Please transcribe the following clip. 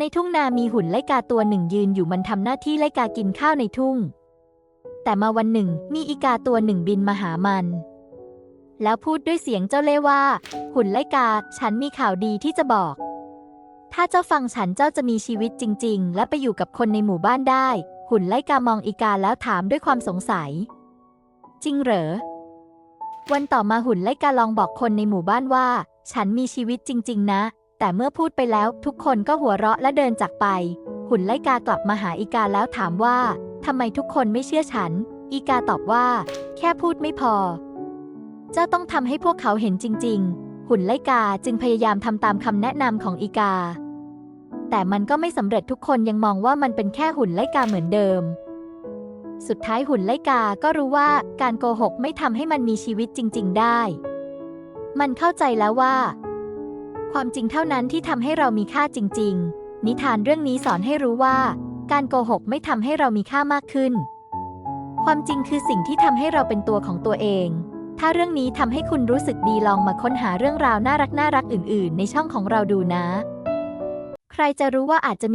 ในทุ่งนามีหุ่นไล่กาตัวหนึ่งยืนอยู่มันทำหน้าที่ไล่กากินข้าวในทุ่ง แต่มาวันหนึ่งมีอีกาตัวหนึ่งบินมาหามัน แล้วพูดด้วยเสียงเจ้าเล่ว่า หุ่นไล่กา ฉันมีข่าวดีที่จะบอก ถ้าเจ้าฟังฉันเจ้าจะมีชีวิตจริง ๆ และไปอยู่กับคนในหมู่บ้านได้ หุ่นไล่กามองอีกาแล้วถามด้วยความสงสัย จริงเหรอ วันต่อมาหุ่นไล่กาลองบอกคนในหมู่บ้านว่า ฉันมีชีวิตจริง ๆ นะ แต่เมื่อพูดไปแล้วทุกคนก็หัวเราะและเดินจากไป หุ่นไลกากลับมาหาอีกาแล้วถามว่าทำไมทุกคนไม่เชื่อฉัน อีกาตอบว่า แค่พูดไม่พอ เจ้าต้องทำให้พวกเขาเห็นจริง ๆ หุ่นไลกาจึงพยายามทำตามคำแนะนำของอีกา แต่มันก็ไม่สำเร็จทุกคนยังมองว่ามันเป็นแค่หุ่นไลกาเหมือนเดิม สุดท้ายหุ่นไลกาก็รู้ว่าการโกหกไม่ทำให้มันมีชีวิตจริง ๆ ได้ มันเข้าใจแล้วว่า ความจริงเท่านั้นที่ทำให้เรามีค่าจริง ๆ นิทานเรื่องนี้สอนให้รู้ว่า การโกหกไม่ทำให้เรามีค่ามากขึ้น ความจริงคือสิ่งที่ทำให้เราเป็นตัวของตัวเอง ถ้าเรื่องนี้ทำให้คุณรู้สึกดีลองมาค้นหาเรื่องราวน่ารักน่ารักอื่น ๆ ในช่องของเราดูนะ ใครจะรู้ว่าอาจจะมี